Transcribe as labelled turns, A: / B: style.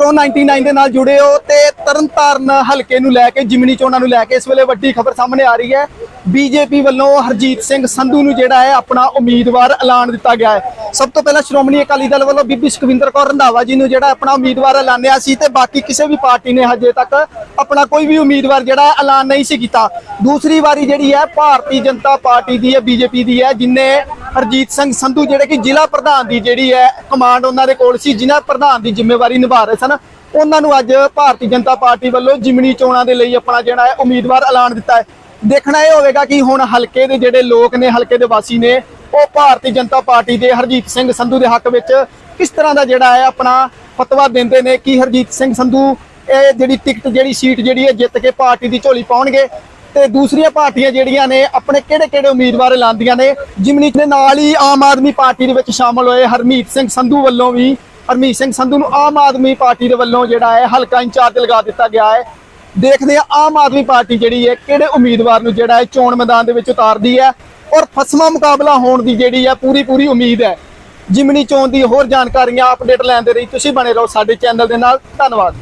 A: Pro 99 ਦੇ ਨਾਲ ਜੁੜੇ ਹੋ ਤੇ ਤਰਨਤਾਰਨ ਹਲਕੇ ਨੂੰ ਲੈ ਕੇ, ਜਿਮਨੀ ਚੋਣਾਂ ਨੂੰ ਲੈ ਕੇ ਇਸ ਵੇਲੇ ਵੱਡੀ ਖਬਰ ਸਾਹਮਣੇ ਆ ਰਹੀ ਹੈ। ਬੀਜੇਪੀ ਵੱਲੋਂ ਹਰਜੀਤ ਸਿੰਘ ਸੰਧੂ ਨੂੰ ਜਿਹੜਾ ਹੈ ਆਪਣਾ ਉਮੀਦਵਾਰ ਐਲਾਨ ਦਿੱਤਾ ਗਿਆ ਹੈ। ਸਭ ਤੋਂ ਪਹਿਲਾਂ ਸ਼੍ਰੋਮਣੀ ਅਕਾਲੀ ਦਲ ਵੱਲੋਂ ਬੀਬੀ ਸੁਖਵਿੰਦਰ ਕੌਰ ਰੰਧਾਵਾ ਜੀ ਨੂੰ ਜਿਹੜਾ ਆਪਣਾ ਉਮੀਦਵਾਰ ਐਲਾਨਿਆ ਸੀ ਤੇ ਬਾਕੀ ਕਿਸੇ ਵੀ ਪਾਰਟੀ ਨੇ ਹਜੇ ਤੱਕ ਆਪਣਾ ਕੋਈ ਵੀ ਉਮੀਦਵਾਰ ਜਿਹੜਾ ਐਲਾਨ ਨਹੀਂ ਸੀ ਕੀਤਾ। ਦੂਸਰੀ ਵਾਰੀ ਜਿਹੜੀ ਹੈ ਭਾਰਤੀ ਜਨਤਾ ਪਾਰਟੀ ਦੀ ਹੈ ਬੀਜੇਪੀ ਦੀ ਹੈ, ਜਿਨੇ ਹਰਜੀਤ ਸਿੰਘ ਸੰਧੂ ਜਿਹੜੇ ਕਿ ਜ਼ਿਲ੍ਹਾ ਪ੍ਰਧਾਨ ਦੀ ਜਿਹੜੀ ਹੈ ਕਮਾਂਡ ਉਹਨਾਂ ਦੇ ਕੋਲ ਸੀ, ਜਿਨ੍ਹਾਂ ਪ੍ਰਧਾਨ ਦੀ ਜ਼ਿੰਮੇਵਾਰੀ ਨਿਭਾ ਰਹੇ ਸਨ। ਉਹਨਾਂ ਨੂੰ ਅੱਜ ਭਾਰਤੀ ਜਨਤਾ ਪਾਰਟੀ ਵੱਲੋਂ ਜਿਮਨੀ ਚੋਣਾਂ ਦੇ ਲਈ ਆਪਣਾ ਜਿਹੜਾ ਹੈ ਉਮੀਦਵਾਰ ਐਲਾਨ ਦਿੱਤਾ ਹੈ। ਦੇਖਣਾ ਇਹ ਹੋਵੇਗਾ ਕਿ ਹੁਣ ਹਲਕੇ ਦੇ ਜਿਹੜੇ ਲੋਕ ਨੇ, ਹਲਕੇ ਦੇ ਵਾਸੀ ਨੇ, ਉਹ ਭਾਰਤੀ ਜਨਤਾ ਪਾਰਟੀ ਦੇ ਹਰਜੀਤ ਸਿੰਘ ਸੰਧੂ ਦੇ ਹੱਕ ਵਿੱਚ ਕਿਸ ਤਰ੍ਹਾਂ ਦਾ ਜਿਹੜਾ ਹੈ ਆਪਣਾ ਫਤਵਾ ਦਿੰਦੇ ਨੇ, ਕਿ ਹਰਜੀਤ ਸਿੰਘ ਸੰਧੂ ਇਹ ਜਿਹੜੀ ਟਿਕਟ ਜਿਹੜੀ ਸੀਟ ਜਿਹੜੀ ਹੈ ਜਿੱਤ ਕੇ ਪਾਰਟੀ ਦੀ ਝੋਲੀ ਪਾਉਣਗੇ? ਤੇ ਦੂਸਰੀਆਂ ਪਾਰਟੀਆਂ ਜਿਹੜੀਆਂ ਨੇ ਆਪਣੇ ਕਿਹੜੇ ਕਿਹੜੇ ਉਮੀਦਵਾਰ ਐਲਾਨਦੀਆਂ ਨੇ, ਜਿਮਨੀ ਦੇ ਨਾਲ ਹੀ ਆਮ ਆਦਮੀ ਪਾਰਟੀ ਦੇ ਵਿੱਚ ਸ਼ਾਮਲ ਹੋਏ ਹਰਮੀਤ ਸਿੰਘ ਸੰਧੂ ਵੱਲੋਂ ਵੀ, ਹਰਮੀਤ ਸਿੰਘ ਸੰਧੂ ਨੂੰ ਆਮ ਆਦਮੀ ਪਾਰਟੀ ਦੇ ਵੱਲੋਂ ਜਿਹੜਾ ਹੈ ਹਲਕਾ ਇੰਚਾਰਜ ਲਗਾ ਦਿੱਤਾ ਗਿਆ ਹੈ। ਦੇਖਦੇ ਆ ਆਮ ਆਦਮੀ ਪਾਰਟੀ ਜਿਹੜੀ ਹੈ ਕਿਹੜੇ ਉਮੀਦਵਾਰ ਨੂੰ ਜਿਹੜਾ ਹੈ ਚੋਣ ਮੈਦਾਨ ਦੇ ਵਿੱਚ ਉਤਾਰਦੀ ਹੈ ਔਰ ਫਸਵਾ ਮੁਕਾਬਲਾ ਹੋਣ ਦੀ ਜਿਹੜੀ ਹੈ ਪੂਰੀ ਪੂਰੀ ਉਮੀਦ ਹੈ। ਜਿਮਨੀ ਚੋਣ ਦੀ ਹੋਰ ਜਾਣਕਾਰੀਆਂ ਅਪਡੇਟ ਲੈਣ ਦੇ ਲਈ ਤੁਸੀਂ ਬਣੇ ਰਹੋ ਸਾਡੇ ਚੈਨਲ ਦੇ ਨਾਲ। ਧੰਨਵਾਦ।